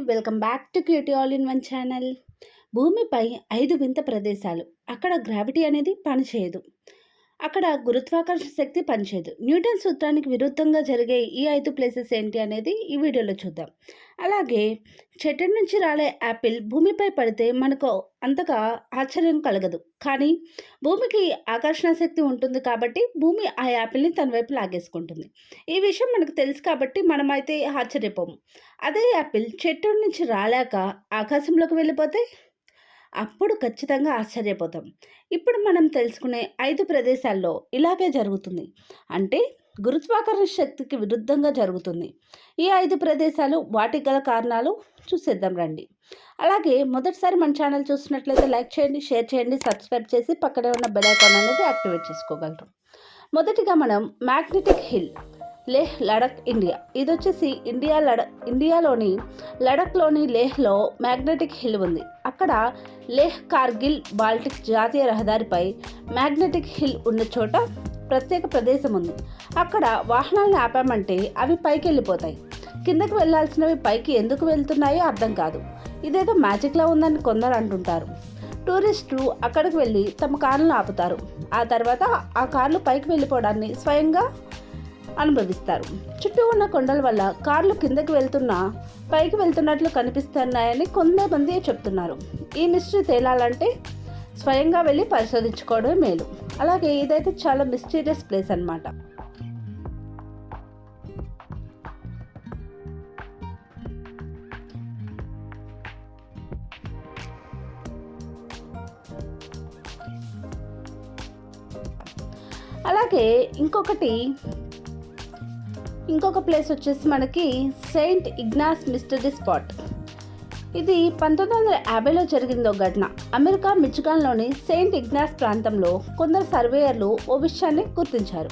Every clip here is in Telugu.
Welcome back to QT all in one channel. భూమిపై ఐదు వింత ప్రదేశాలు. అక్కడ గ్రావిటీ అనేది పనిచేయదు. అక్కడ గురుత్వాకర్షణ శక్తి పనిచేయదు. న్యూటన్ సూత్రానికి విరుద్ధంగా జరిగే ఈ ఐదు ప్లేసెస్ ఏంటి అనేది ఈ వీడియోలో చూద్దాం. అలాగే చెట్టు నుంచి రాలే యాపిల్ భూమిపై పడితే మనకు అంతగా ఆశ్చర్యం కలగదు. కానీ భూమికి ఆకర్షణ శక్తి ఉంటుంది కాబట్టి భూమి ఆ యాపిల్ని తన వైపు లాగేసుకుంటుంది. ఈ విషయం మనకు తెలుసు కాబట్టి మనమైతే ఆశ్చర్యపోము. అదే యాపిల్ చెట్టు నుంచి రాలేక ఆకాశంలోకి వెళ్ళిపోతే అప్పుడు ఖచ్చితంగా ఆశ్చర్యపోతాం. ఇప్పుడు మనం తెలుసుకునే ఐదు ప్రదేశాల్లో ఇలాగే జరుగుతుంది. అంటే గురుత్వాకర్షణ శక్తికి విరుద్ధంగా జరుగుతుంది. ఈ ఐదు ప్రదేశాలు వాటికి గల కారణాలు చూసేద్దాం రండి. అలాగే మొదటిసారి మన ఛానల్ చూసినట్లయితే లైక్ చేయండి షేర్ చేయండి సబ్స్క్రైబ్ చేసి పక్కనే ఉన్న బెల్ ఐకాన్ అనేది యాక్టివేట్ చేసుకోగలరు. మొదటిగా మనం magnetic hill Leh Ladakh India. ఇది వచ్చేసి ఇండియా లడక్ ఇండియాలోని లడక్లోని లేహ్లో మ్యాగ్నెటిక్ హిల్ ఉంది. అక్కడ లేహ్ కార్గిల్ బాల్టిక్ జాతీయ రహదారిపై మ్యాగ్నెటిక్ హిల్ ఉన్న చోట ప్రత్యేక ప్రదేశం ఉంది. అక్కడ వాహనాలను ఆపామంటే అవి పైకి వెళ్ళిపోతాయి కిందకి వెళ్ళాల్సినవి పైకి ఎందుకు వెళ్తున్నాయో అర్థం కాదు. ఇదేదో మ్యాజిక్లా ఉందని కొందరు అంటుంటారు. టూరిస్టులు అక్కడికి వెళ్ళి తమ కార్లను ఆపుతారు. ఆ తర్వాత ఆ కార్లు పైకి వెళ్ళిపోవడాన్ని స్వయంగా అనుభవిస్తారు. చుట్టూ ఉన్న కొండల వల్ల కార్లు కిందకి వెళ్తున్నా పైకి వెళ్తున్నట్లు కనిపిస్తున్నాయని కొంతమంది చెప్తున్నారు. ఈ మిస్టరీ తేలాలంటే స్వయంగా వెళ్ళి పరిశోధించుకోవడమే మేలు. అలాగే ఇదైతే చాలా మిస్టీరియస్ ప్లేస్ అనమాట అలాగే ఇంకొకటి ఇంకొక ప్లేస్ వచ్చేసి మనకి సెయింట్ ఇగ్నాస్ మిస్టరీ స్పాట్. ఇది పంతొమ్మిది వందల యాభైలో జరిగిందో ఘటన. అమెరికా మిచిగాన్లోని సెయింట్ ఇగ్నాస్ ప్రాంతంలో కొందరు సర్వేయర్లు ఓ విషయాన్ని గుర్తించారు.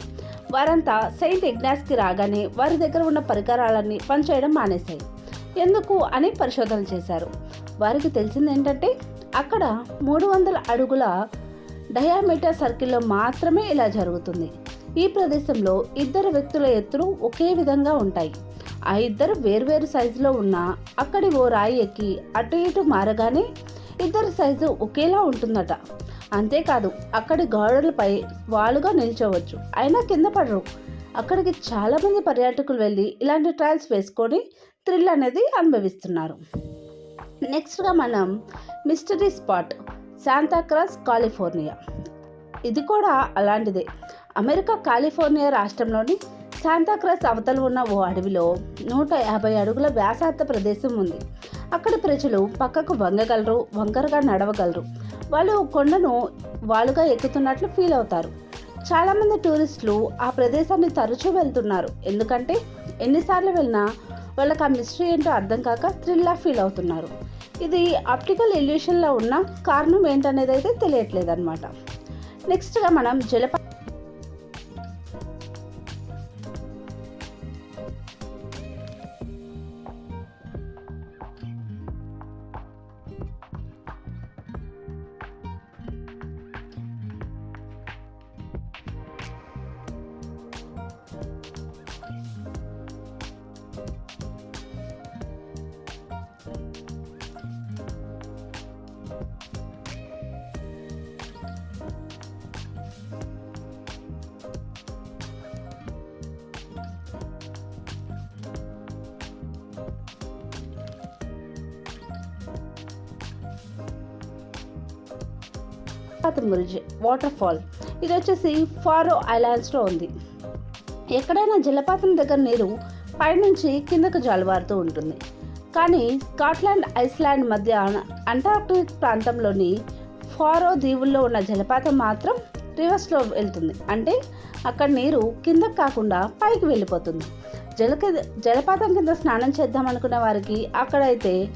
వారంతా సెయింట్ ఇగ్నాస్కి రాగానే వారి దగ్గర ఉన్న పరికరాలన్నీ పనిచేయడం మానేశాయి. ఎందుకు అని పరిశోధన చేశారు. వారికి తెలిసింది ఏంటంటే అక్కడ మూడు వందల అడుగుల డయామీటర్ సర్కిల్లో మాత్రమే ఇలా జరుగుతుంది. ఈ ప్రదేశంలో ఇద్దరు వ్యక్తుల ఎత్తులు ఒకే విధంగా ఉంటాయి. ఆ ఇద్దరు వేర్వేరు సైజులో ఉన్న అక్కడి ఓ రాయి ఎక్కి అటు ఇటు మారగానే ఇద్దరు సైజు ఒకేలా ఉంటుందట. అంతేకాదు అక్కడి గోడలపై వాలుగా నిల్చోవచ్చు. అయినా కింద పడరు. అక్కడికి చాలామంది పర్యాటకులు వెళ్ళి ఇలాంటి ట్రయల్స్ వేసుకొని థ్రిల్ అనేది అనుభవిస్తున్నారు. నెక్స్ట్గా మనం మిస్టరీ స్పాట్ శాంతాక్రాస్ కాలిఫోర్నియా. ఇది కూడా అలాంటిదే. అమెరికా కాలిఫోర్నియా రాష్ట్రంలోని శాంతాక్రాస్ అవతల ఉన్న ఓ అడవిలో నూట యాభై అడుగుల వ్యాసార్థ ప్రదేశం ఉంది. అక్కడి ప్రజలు పక్కకు వంగగలరు వంకరగా నడవగలరు. వాళ్ళు కొండను వాలుగా ఎక్కుతున్నట్లు ఫీల్ అవుతారు. చాలామంది టూరిస్టులు ఆ ప్రదేశాన్ని తరచూ వెళ్తున్నారు. ఎందుకంటే ఎన్నిసార్లు వెళ్ళినా వాళ్ళకి ఆ మిస్టరీ ఏంటో అర్థం కాక థ్రిల్లా ఫీల్ అవుతున్నారు. ఇది ఆప్టికల్ ఎల్యూషన్లో ఉన్న కారణం ఏంటనేది అయితే తెలియట్లేదు అనమాట నెక్స్ట్గా మనం జలప గురించి వాటర్ ఫాల్ ఇది వచ్చేసి ఫారో ఐలాండ్స్లో ఉంది. ఎక్కడైనా జలపాతం దగ్గర నీరు పైనుంచి కిందకు జాలువారుతూ ఉంటుంది. కానీ స్కాట్లాండ్ ఐస్లాండ్ మధ్య అంటార్క్టిక్ ప్రాంతంలోని ఫారో దీవుల్లో ఉన్న జలపాతం మాత్రం రివర్స్లో వెళ్తుంది. అంటే అక్కడ నీరు కిందకు కాకుండా పైకి వెళ్ళిపోతుంది. జలక జలపాతం కింద స్నానం చేద్దాం అనుకున్న వారికి అక్కడైతే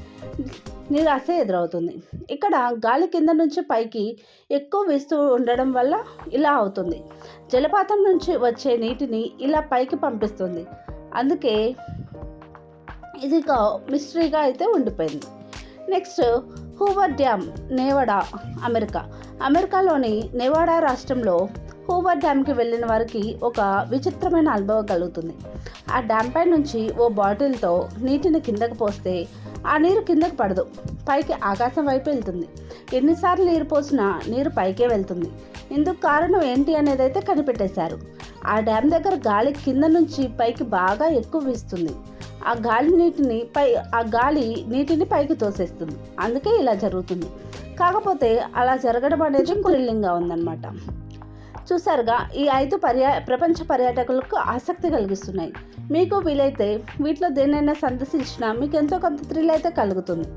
నిరాశ ఎదురవుతుంది. ఇక్కడ గాలి కింద నుంచి పైకి ఎక్కువ వీస్తూ ఉండడం వల్ల ఇలా అవుతుంది. జలపాతం నుంచి వచ్చే నీటిని ఇలా పైకి పంపిస్తుంది. అందుకే ఇది మిస్టరీగా అయితే ఉండిపోయింది. Next Hoover dam Nevada America. అమెరికాలోని నేవాడా రాష్ట్రంలో హూవర్ డ్యామ్కి వెళ్ళిన వారికి ఒక విచిత్రమైన అనుభవం కలుగుతుంది. ఆ డ్యామ్ పై నుంచి ఓ బాటిల్తో నీటిని కిందకు పోస్తే ఆ నీరు కిందకు పడదు పైకి ఆకాశం వైపు వెళ్తుంది. ఎన్నిసార్లు నీరు పోసినా నీరు పైకే వెళ్తుంది. ఇందుకు కారణం ఏంటి అనేది అయితే కనిపెట్టేశారు. ఆ డ్యామ్ దగ్గర గాలి కింద నుంచి పైకి బాగా ఎక్కువ వీస్తుంది. ఆ గాలి నీటిని పై ఆ గాలి నీటిని పైకి తోసేస్తుంది. అందుకే ఇలా జరుగుతుంది. కాకపోతే అలా జరగడం అనేది థ్రిల్లింగ్గా ఉందన్నమాట. చూసారుగా ఈ ఐదు పర్యా ప్రపంచ పర్యాటకులకు ఆసక్తి కలిగిస్తున్నాయి. మీకు వీలైతే వీటిలో దేనైనా సందర్శించినా మీకు ఎంతో కొంత థ్రిల్ అయితే కలుగుతుంది.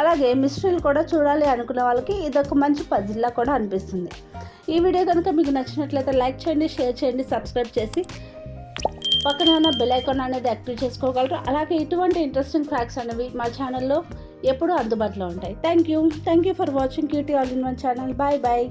అలాగే మిషనరీలు కూడా చూడాలి అనుకున్న వాళ్ళకి ఇదొక మంచి పజిల్లా కూడా అనిపిస్తుంది. ఈ వీడియో కనుక మీకు నచ్చినట్లయితే లైక్ చేయండి షేర్ చేయండి సబ్స్క్రైబ్ చేసి పక్కన ఉన్న బెల్ ఐకాన్ అనేది యాక్టివ్ చేసుకోగలరు. అలాగే ఇటువంటి ఇంట్రెస్టింగ్ ఫ్యాక్ట్స్ అనేవి మా ఛానల్లో ఎప్పుడూ అందుబాటులో ఉంటాయి. Thank you. Thank you for watching cutie all in one channel. Bye bye.